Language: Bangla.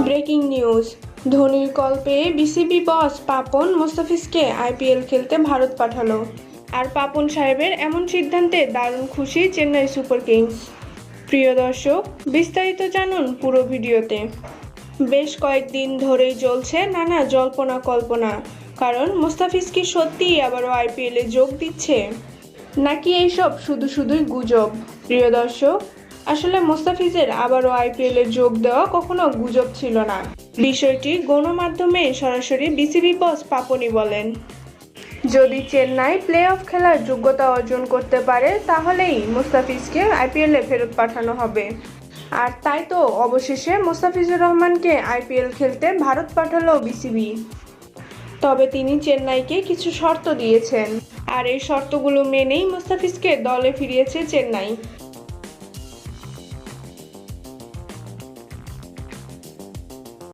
Breaking news. ধোনির কল পেয়ে বিসিবি বস পাপন মোস্তাফিজকে আইপিএল খেলতে ভারত পাঠালো। আর পাপন সাহেবের এমন সিদ্ধান্তে দারুণ খুশি চেন্নাই সুপার কিংস। প্রিয় দর্শক, বিস্তারিত জানুন পুরো ভিডিওতে। বেশ কয়েকদিন ধরেই চলছে নানা জল্পনা কল্পনা। কারণ মোস্তাফিজ কি সত্যিই আবারও আইপিএলে যোগ দিচ্ছে? নাকি এইসব শুধু শুধুই গুজব? প্রিয় দর্শক আসলে মোস্তাফিজের আবারও আইপিএলে যোগ দেওয়া কখনো গুজব ছিল না। বিষয়টি গণমাধ্যমে সরাসরি বিসিবি বস পাপনি বলেন। যদি চেন্নাই প্লে অফ খেলার যোগ্যতা অর্জন করতে পারে, তাহলেই মোস্তাফিজকে আইপিএলে ফেরত পাঠানো হবে। আর তাই তো অবশেষে মোস্তাফিজুর রহমানকে আইপিএল খেলতে ভারত পাঠালো বিসিবি। তবে তিনি চেন্নাইকে কিছু শর্ত দিয়েছেন। আর এই শর্তগুলো মেনেই মোস্তাফিজকে দলে ফিরিয়েছে চেন্নাই।